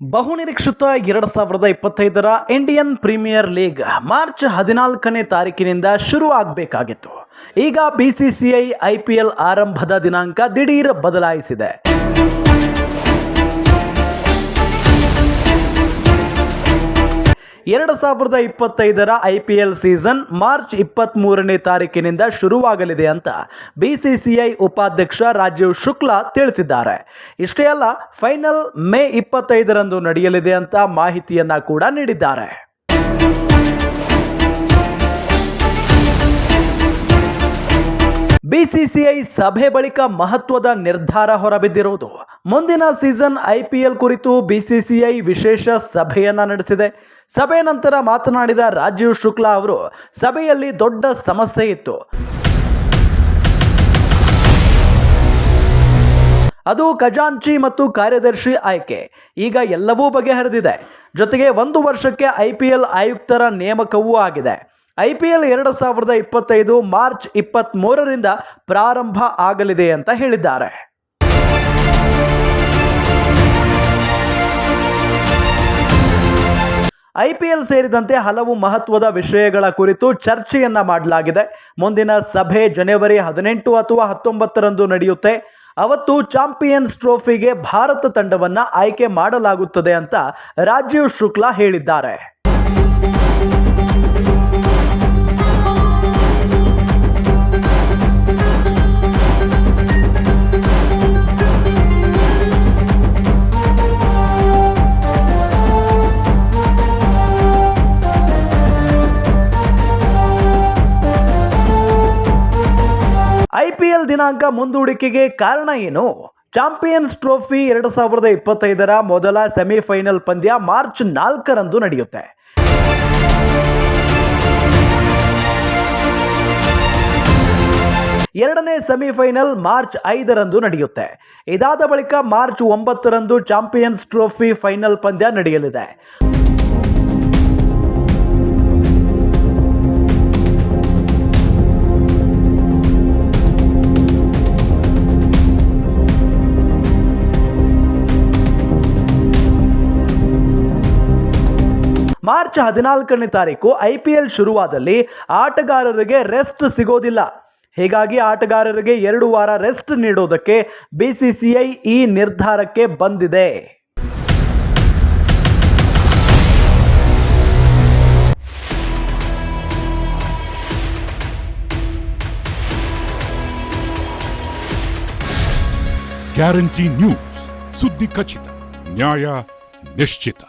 ಬಹುನಿರೀಕ್ಷಿತ ಎರಡು ಸಾವಿರದ ಇಪ್ಪತ್ತೈದರ ಇಂಡಿಯನ್ ಪ್ರೀಮಿಯರ್ ಲೀಗ್ ಮಾರ್ಚ್ ಹದಿನಾಲ್ಕನೇ ತಾರೀಕಿನಿಂದ ಶುರು ಆಗಬೇಕಾಗಿತ್ತು ಈಗ ಬಿಸಿಸಿಐ ಐ ಪಿ ಎಲ್ ಆರಂಭದ ದಿನಾಂಕ ದಿಢೀರ್ ಬದಲಾಯಿಸಿದೆ. ಎರಡು ಸಾವಿರದ ಇಪ್ಪತ್ತೈದರ I P L season March ಇಪ್ಪತ್ತ್ಮೂರನೇ ತಾರೀಕಿನಿಂದ ಶುರುವಾಗಲಿದೆ ಅಂತ ಬಿ ಸಿ ಉಪಾಧ್ಯಕ್ಷ ರಾಜೀವ್ ಶುಕ್ಲಾ ತಿಳಿಸಿದ್ದಾರೆ. ಇಷ್ಟೇ ಅಲ್ಲ, ಫೈನಲ್ ಮೇ ಇಪ್ಪತ್ತೈದರಂದು ನಡೆಯಲಿದೆ ಅಂತ ಮಾಹಿತಿಯನ್ನು ಕೂಡ ನೀಡಿದ್ದಾರೆ. ಬಿಸಿಸಿಐ ಸಭೆ ಬಳಿಕ ಮಹತ್ವದ ನಿರ್ಧಾರ ಹೊರಬಿದ್ದಿರುವುದು. ಮುಂದಿನ ಸೀಸನ್ ಐಪಿಎಲ್ ಕುರಿತು ಬಿಸಿಸಿಐ ವಿಶೇಷ ಸಭೆಯನ್ನು ನಡೆಸಿದೆ. ಸಭೆ ನಂತರ ಮಾತನಾಡಿದ ರಾಜೀವ್ ಶುಕ್ಲಾ ಅವರು, ಸಭೆಯಲ್ಲಿ ದೊಡ್ಡ ಸಮಸ್ಯೆ ಇತ್ತು. ಅದು ಖಜಾಂಚಿ ಮತ್ತು ಕಾರ್ಯದರ್ಶಿ ಆಯ್ಕೆ. ಈಗ ಎಲ್ಲವೂ ಬಗೆಹರಿದಿದೆ. ಜೊತೆಗೆ ಒಂದು ವರ್ಷಕ್ಕೆ ಐ ಪಿ ಎಲ್ ಆಯುಕ್ತರ ನೇಮಕವೂ ಆಗಿದೆ. ಐ ಪಿ ಎಲ್ ಎರಡು ಸಾವಿರದ ಇಪ್ಪತ್ತೈದು ಮಾರ್ಚ್ ಇಪ್ಪತ್ತ್ಮೂರರಿಂದ ಪ್ರಾರಂಭ ಆಗಲಿದೆ ಅಂತ ಹೇಳಿದ್ದಾರೆ. ಐ ಪಿ ಎಲ್ ಸೇರಿದಂತೆ ಹಲವು ಮಹತ್ವದ ವಿಷಯಗಳ ಕುರಿತು ಚರ್ಚೆಯನ್ನ ಮಾಡಲಾಗಿದೆ. ಮುಂದಿನ ಸಭೆ ಜನವರಿ ಹದಿನೆಂಟು ಅಥವಾ ಹತ್ತೊಂಬತ್ತರಂದು ನಡೆಯುತ್ತೆ. ಅವತ್ತು ಚಾಂಪಿಯನ್ಸ್ ಟ್ರೋಫಿಗೆ ಭಾರತ ತಂಡವನ್ನ ಆಯ್ಕೆ ಮಾಡಲಾಗುತ್ತದೆ ಅಂತ ರಾಜೀವ್ ಶುಕ್ಲಾ ಹೇಳಿದ್ದಾರೆ. ಐಪಿಎಲ್ ದಿನಾಂಕ ಮುಂದೂಡಿಕೆಗೆ ಕಾರಣ ಏನು? ಚಾಂಪಿಯನ್ಸ್ ಟ್ರೋಫಿ ಎರಡು ಸಾವಿರದ ಇಪ್ಪತ್ತೈದರ ಮೊದಲ ಸೆಮಿಫೈನಲ್ ಪಂದ್ಯ ಮಾರ್ಚ್ ನಾಲ್ಕರಂದು ನಡೆಯುತ್ತೆ. ಎರಡನೇ ಸೆಮಿಫೈನಲ್ ಮಾರ್ಚ್ ಐದರಂದು ನಡೆಯುತ್ತೆ. ಇದಾದ ಬಳಿಕ ಮಾರ್ಚ್ ಒಂಬತ್ತರಂದು ಚಾಂಪಿಯನ್ಸ್ ಟ್ರೋಫಿ ಫೈನಲ್ ಪಂದ್ಯ ನಡೆಯಲಿದೆ. ಮಾರ್ಚ್ ಹದಿನಾಲ್ಕನೇ ತಾರೀಕು ಐ ಪಿ ಎಲ್ ಶುರುವಾದಲ್ಲಿ ಆಟಗಾರರಿಗೆ ರೆಸ್ಟ್ ಸಿಗೋದಿಲ್ಲ. ಹೀಗಾಗಿ ಆಟಗಾರರಿಗೆ ಎರಡು ವಾರ ರೆಸ್ಟ್ ನೀಡೋದಕ್ಕೆ ಬಿಸಿಸಿಐ ಈ ನಿರ್ಧಾರಕ್ಕೆ ಬಂದಿದೆ. Guarantee news. ಸುದ್ದಿ ಖಚಿತ, ನ್ಯಾಯ ನಿಶ್ಚಿತ.